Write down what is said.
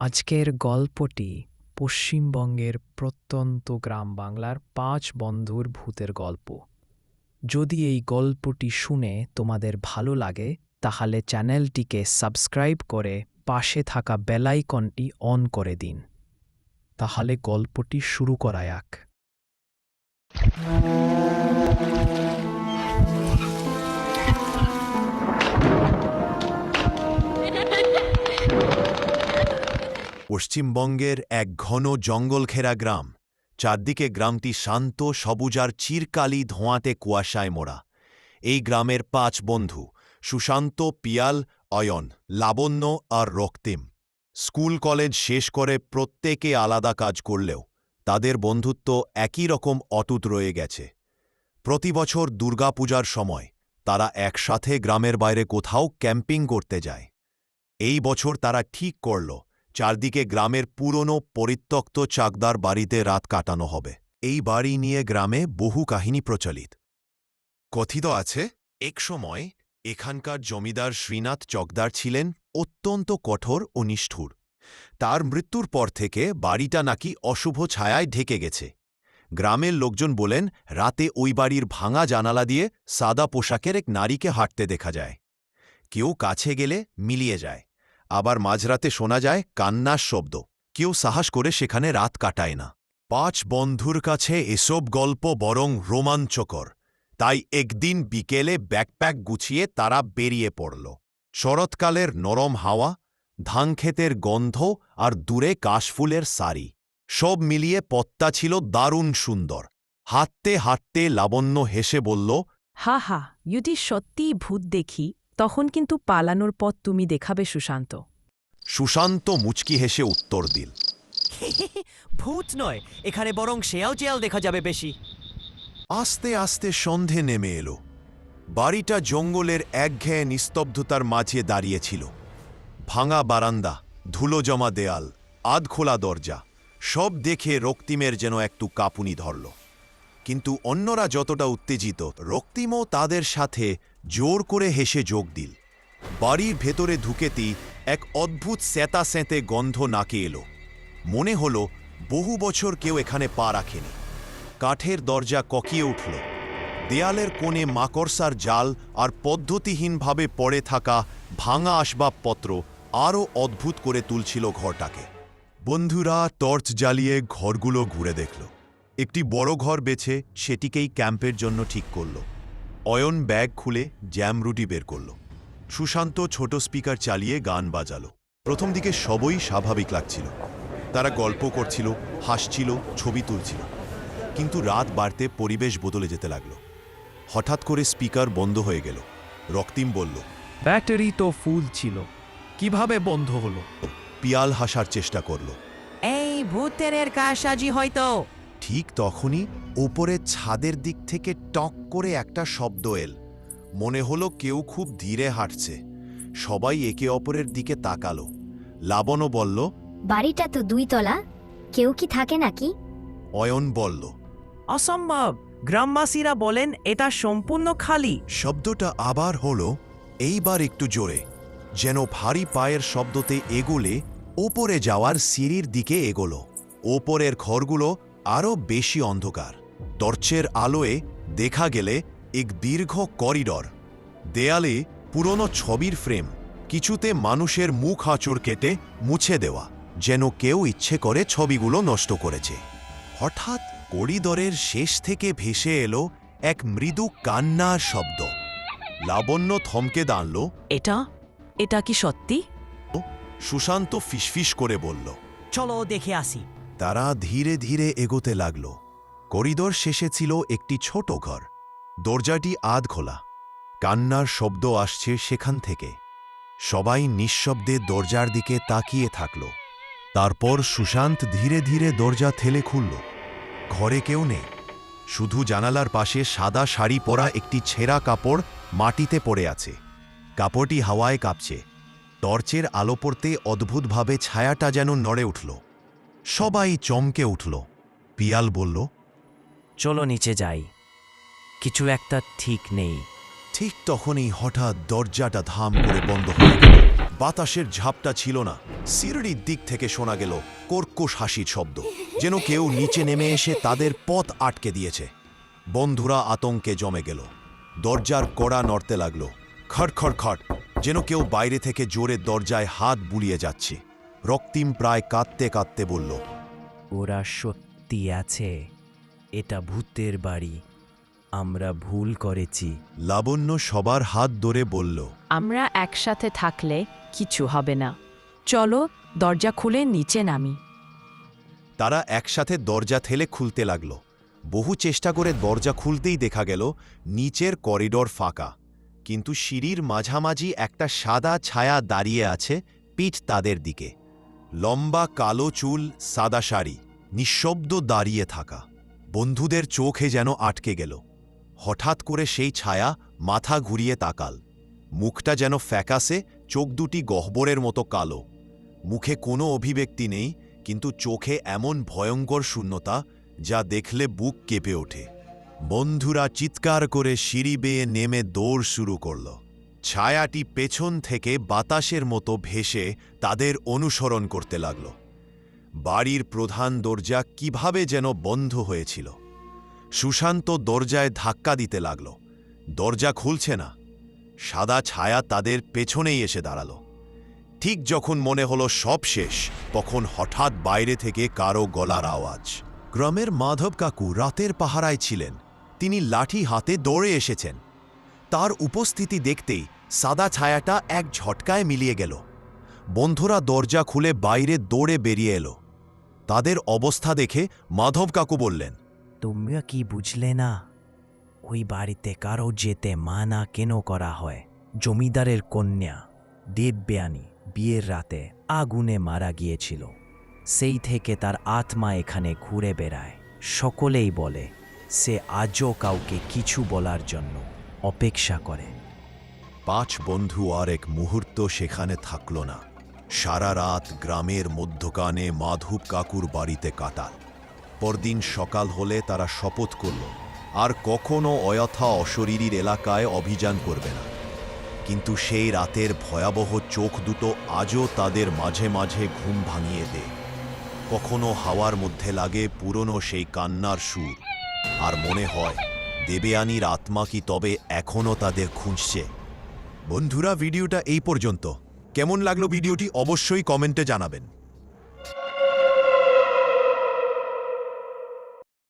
আজকের গল্পটি পশ্চিমবঙ্গের প্রত্যন্ত গ্রাম বাংলার পাঁচ বন্ধুর ভূতের গল্প। যদি এই গল্পটি শুনে তোমাদের ভালো লাগে, তাহলে চ্যানেলটিকে সাবস্ক্রাইব করে পাশে থাকা বেলাইকনটি অন করে দিন। তাহলে গল্পটি শুরু করা যাক। পশ্চিমবঙ্গের এক ঘন জঙ্গল ঘেরা গ্রাম। চারদিকে গ্রামটি শান্ত সবুজার চিরকালি ধোঁয়াতে কুয়াশায় মোড়া। এই গ্রামের পাঁচ বন্ধু, সুশান্ত, পিয়াল, অয়ন, লাবণ্য আর রক্তিম। স্কুল কলেজ শেষ করে প্রত্যেকে আলাদা কাজ করলেও, তাদের বন্ধুত্ব একই রকম অটুট রয়ে গেছে। প্রতি বছর দুর্গাপূজার সময়, তারা একসাথে গ্রামের বাইরে কোথাও ক্যাম্পিং করতে যায়। এই বছর তারা ঠিক করল চারদিকে গ্রামের পুরনো পরিত্যক্ত চাকদার বাড়িতে রাত কাটানো হবে। এই বাড়ি নিয়ে গ্রামে বহু কাহিনী প্রচলিত। কথিত আছে, এক সময় এখানকার জমিদার শ্রীনাথ চকদার ছিলেন অত্যন্ত কঠোর ও নিষ্ঠুর। তার মৃত্যুর পর থেকে বাড়িটা নাকি অশুভ ছায়ায় ঢেকে গেছে। গ্রামের লোকজন বলেন, রাতে ওই বাড়ির ভাঙা জানালা দিয়ে সাদা পোশাকের এক নারীকে হাঁটতে দেখা যায়। কেউ কাছে গেলে মিলিয়ে যায়। আবার মাঝরাতে শোনা যায় কান্নার শব্দ। কেউ সাহস করে সেখানে রাত কাটায় না। পাঁচ বন্ধুর কাছে এসব গল্প বরং রোমাঞ্চকর। তাই একদিন বিকেলে ব্যাকপ্যাক গুছিয়ে তারা বেরিয়ে পড়ল। শরৎকালের নরম হাওয়া, ধানক্ষেতের গন্ধ আর দূরে কাশফুলের সারি। সব মিলিয়ে পত্তা ছিল দারুণ সুন্দর। হাঁটতে হাঁটতে লাবণ্য হেসে বলল হা হা যদি সত্যিই ভূত দেখি তখন কিন্তু পালানোর পথ তুমি দেখাবে সুশান্ত। সুশান্ত মুচকি হেসে উত্তর দিল। ভূত নয় এখানে বরং শেয়াল চেয়াল দেখা যাবে বেশি। আস্তে আস্তে সন্ধে নেমে এলো। বাড়িটা জঙ্গলের একঘেয়ে নিস্তব্ধতার মাঝে দাঁড়িয়েছিল। ভাঙা বারান্দা ধুলো জমা দেয়াল আধখোলা দরজা সব দেখে রক্তিমের যেন একটু কাঁপুনি ধরল। কিন্তু অন্যরা যতটা উত্তেজিত রক্তিমও তাদের সাথে জোর করে হেসে যোগ দিল। বাড়ির ভেতরে ঢুকেতেই এক অদ্ভুত স্যাঁতা স্যাঁতে গন্ধ নাকে এলো। মনে হলো বহু বছর কেউ এখানে পা রাখেনি। কাঠের দরজা ককিয়ে উঠল। দেয়ালের কোণে মাকড়সার জাল আর পদ্ধতিহীনভাবে পড়ে থাকা ভাঙা আসবাবপত্র আরও অদ্ভুত করে তুলছিল ঘরটাকে। বন্ধুরা, টর্চ জ্বালিয়ে ঘরগুলো ঘুরে দেখল। একটি বড় ঘর বেছে সেটিকেই ক্যাম্পের জন্য ঠিক করল। অয়ন ব্যাগ খুলে জ্যাম রুটি বের করল। সুশান্ত ছোট স্পিকার চালিয়ে গান বাজালো। প্রথম দিকে সবই স্বাভাবিক লাগছিল। তারা গল্প করছিল হাসছিল ছবি তুলছিল। কিন্তু রাত বাড়তে পরিবেশ বদলে যেতে লাগল। হঠাৎ করে স্পিকার বন্ধ হয়ে গেল। রক্তিম বলল ব্যাটারি তো ফুল ছিল। কীভাবে বন্ধ হলো? পিয়াল হাসার চেষ্টা করল। এই ভূতের কারসাজি হয়তো। ঠিক তখনই ওপরে ছাদের দিক থেকে টক করে একটা শব্দ এল। মনে হলো কেউ খুব ধীরে হাঁটছে। সবাই একে অপরের দিকে তাকালো। লাবণও বলল বাড়িটা তো দুই তলা। কেউ কি থাকে নাকি? অয়ন বলল অসম্ভব! গ্রামবাসীরা বলেন এটা সম্পূর্ণ খালি। শব্দটা আবার হলো এইবার একটু জোরে। যেন ভারী পায়ের শব্দতে এগোলে ওপরে যাওয়ার সিঁড়ির দিকে এগোলো। ওপরের ঘরগুলো আরও বেশি অন্ধকার। টর্চের আলোয় দেখা গেলে এক দীর্ঘ করিডর। দেয়ালে পুরনো ছবির ফ্রেম কিছুতে মানুষের মুখ আঁচড় কেটে মুছে দেওয়া যেন কেউ ইচ্ছে করে ছবিগুলো নষ্ট করেছে। হঠাৎ করিডরের শেষ থেকে ভেসে এলো এক মৃদু কান্নার শব্দ। লাবণ্য থমকে দাঁড়ল। এটা? এটা কি সত্যি? সুশান্ত ফিসফিস করে বলল চলো দেখে আসি। তারা ধীরে ধীরে এগোতে লাগল। করিডর শেষে ছিল একটি ছোট ঘর। দরজাটি আধ খোলা কান্নার শব্দ আসছে সেখান থেকে। সবাই নিঃশব্দে দরজার দিকে তাকিয়ে থাকল। তারপর সুশান্ত ধীরে ধীরে দরজা ঠেলে খুলল। ঘরে কেউ নেই। শুধু জানালার পাশে সাদা শাড়ি পরা একটি ছেঁড়া কাপড় মাটিতে পড়ে আছে। কাপড়টি হাওয়ায় কাঁপছে। টর্চের আলো পড়তে অদ্ভুতভাবে ছায়াটা যেন নড়ে উঠল। সবাই চমকে উঠল। পিয়াল বলল চলো নিচে যাই। কিছু একটা ঠিক নেই। ঠিক তখনই হঠাৎ দরজাটা ধাম করে বন্ধ হয়ে গেল। বাতাসের ঝাপটা ছিল না। সিরড়ির দিক থেকে শোনা গেল কর্কশ হাসির শব্দ যেন কেউ নিচে নেমে এসে তাদের পথ আটকে দিয়েছে। বন্ধুরা আতঙ্কে জমে গেল। দরজার কড়া নড়তে লাগল। খড় খট খট যেন কেউ বাইরে থেকে জোরে দরজায় হাত বুলিয়ে যাচ্ছে। রক্তিম প্রায় কাঁদতে কাঁদতে বলল ওরা সত্যি আছে। এটা ভূতের বাড়ি। আমরা ভুল করেছি। লাবণ্য সবার হাত ধরে বলল আমরা একসাথে থাকলে কিছু হবে না। চলো দরজা খুলে নিচে নামি। তারা একসাথে দরজা ঠেলে খুলতে লাগল। বহু চেষ্টা করে দরজা খুলতেই দেখা গেল নিচের করিডর ফাঁকা। কিন্তু সিঁড়ির মাঝামাঝি একটা সাদা ছায়া দাঁড়িয়ে আছে পিঠ তাদের দিকে। লম্বা কালো চুল সাদা শাড়ি নিঃশব্দ দাঁড়িয়ে থাকা। বন্ধুদের চোখে যেন আটকে গেল। হঠাৎ করে সেই ছায়া মাথা ঘুরিয়ে তাকাল। মুখটা যেন ফ্যাকাসে, চোখ দুটি গহ্বরের মতো কালো। মুখে কোনো অভিব্যক্তি নেই, কিন্তু চোখে এমন ভয়ঙ্কর শূন্যতা যা দেখলে বুক কেঁপে ওঠে। বন্ধুরা চিৎকার করে সিঁড়ি বেয়ে নেমে দৌড় শুরু করল। ছায়াটি পেছন থেকে বাতাসের মতো ভেসে তাদের অনুসরণ করতে লাগল। বাড়ির প্রধান দরজা কীভাবে যেন বন্ধ হয়েছিল। সুশান্ত দরজায় ধাক্কা দিতে লাগল। দরজা খুলছে না। সাদা ছায়া তাদের পেছনেই এসে দাঁড়াল। ঠিক যখন মনে হলো সব শেষ, তখন হঠাৎ বাইরে থেকে কারও গলার আওয়াজ। গ্রামের মাধব কাকু রাতের পাহারায় ছিলেন। তিনি লাঠি হাতে দৌড়ে এসেছেন। তার উপস্থিতি দেখতেই সাদা ছায়াটা এক ঝটকায় মিলিয়ে গেল। বন্ধুরা দরজা খুলে বাইরে দৌড়ে বেরিয়ে এলো। তাদের অবস্থা দেখে মাধব কাকু বললেন তোমরা কি বুঝলে না? ওই বাড়িতে কারও যেতে মানা কেন করা হয়? জমিদারের কন্যা দেবব্যানী বিয়ের রাতে আগুনে মারা গিয়েছিল। সেই থেকে তার আত্মা এখানে ঘুরে বেড়ায়। সকলেই বলে সে আজও কাউকে কিছু বলার জন্য অপেক্ষা করে। পাঁচ বন্ধু আর এক মুহূর্ত সেখানে থাকল না। সারা রাত গ্রামের মধ্যকানে মাধব কাকুর বাড়িতে কাটাল। পরদিন সকাল হলে তারা শপথ করল, আর কখনো অযথা অশরীরীর এলাকায় অভিযান করবে না। কিন্তু সেই রাতের ভয়াবহ চোখ দুটো আজও তাদের মাঝে মাঝে ঘুম ভাঙিয়ে দেয়। কখনো হাওয়ার মধ্যে লাগে পুরনো সেই কান্নার সুর, আর মনে হয় দেবেয়ানির আত্মা কি তবে এখনও তাদের খুঁজছে। বন্ধুরা, ভিডিওটা এই পর্যন্ত। কেমন লাগল ভিডিওটি অবশ্যই কমেন্টে জানাবেন।